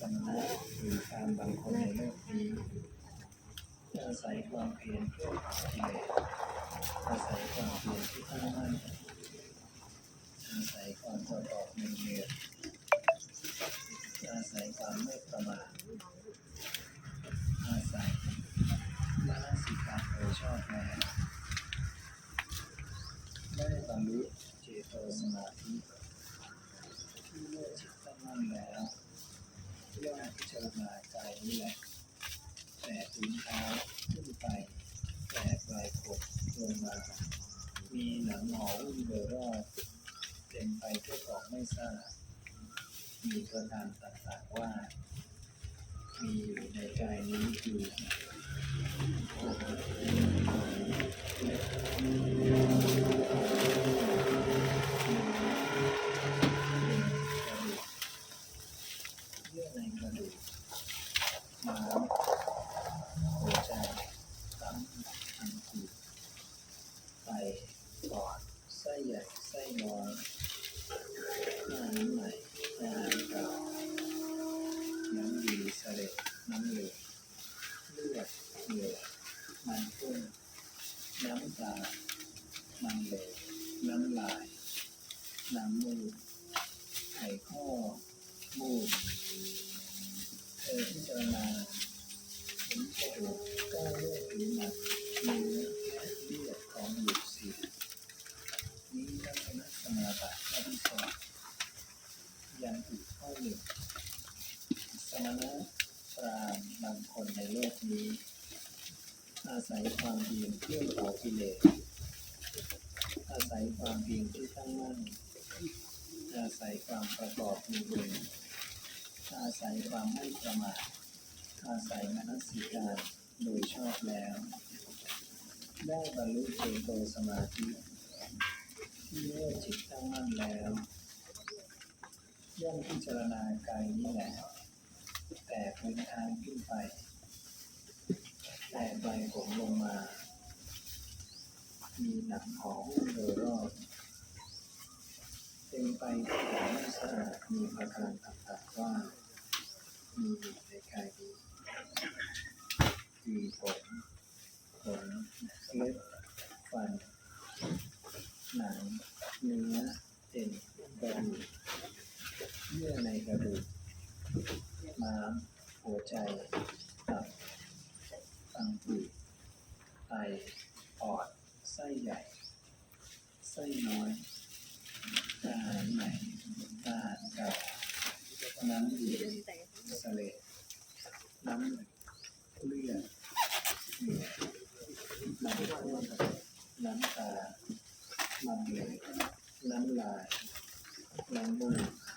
สมณะหรือการบางคนในโลกนี้อาศัยความเพียรเพื่อตัดกิเลสอาศัยความเพียรที่ตั้งมั่นอาศัยความประกอบในเนืองอาศัยความไม่ประมาทอาศัยมนสิกาโดยชอบแล้วได้บรรลุเจโตสมาธิที่เมื่อจิตตั้งมั่นแล้ว มพิจารณากายนี้แหละแต่ถึงเท้าขึ้นไปแต่ปลายขดลงมา มีหนังหอวุ่นโดยรอบเต็มไปด้วยของไม่ทราบมีประการต่างๆว่า มีอยู่ในกายนี้คือเยื่อในกระดูก ม้ามหัวใจตับอันผืดไตปอดไส้ใหญ่ไส้น้อยอาหารใหม่อาหารเก่าน้ำดีเสลดน้ำเหลืองเลือดเหงื่อมันกุ้งน้ำตาน้ำเหลวน้ำลาย น้ำมูกไข่ข้อมูดเธอพิจารณาเห็นกระดูกก้าวเลือดผิวหนังเนื้อและเลือดของบุตรศิษย์นี้ลักษณะสมาบัติข้อที่สองยังอีกข้อหนึ่งสมณะพราณ์บางคนในโลกนี้ อาศัยความเพียรเพื่อเผากิเลสอาศัยความเพียรที่ตั้งมั่นอาศัยความประกอบมีเองอาศัยความไม่ประมาท อาศัยมนสิการโดยชอบแล้ว ได้บรรลุเจโตสมาธิที่เมื่อจิตตั้งมั่นแล้วย่อมพิจารณากายนี้แหละแต่พื้นทางขึ้นไป แต่ใบผมลงมา มีหนังหอหุ้มโดยรอบเต็มไปด้วยของไม่สะอาดมีประการต่างๆว่า มีอยู่ในกายนี้คือผมขนเล็บฟัน หนังเนื้อเอ็นกระดูกเยื่อในกระดูกม้ามหัวใจตับตังผืดไตปอดไส้ใหญ่ ไส้น้อยอาหารใหม่อาหารเก่าน้ำดีสะเลดน้ำเลือดเหงื่อน้ำ น้ำตาน้ำเหลวน้ำลายน้ำมูก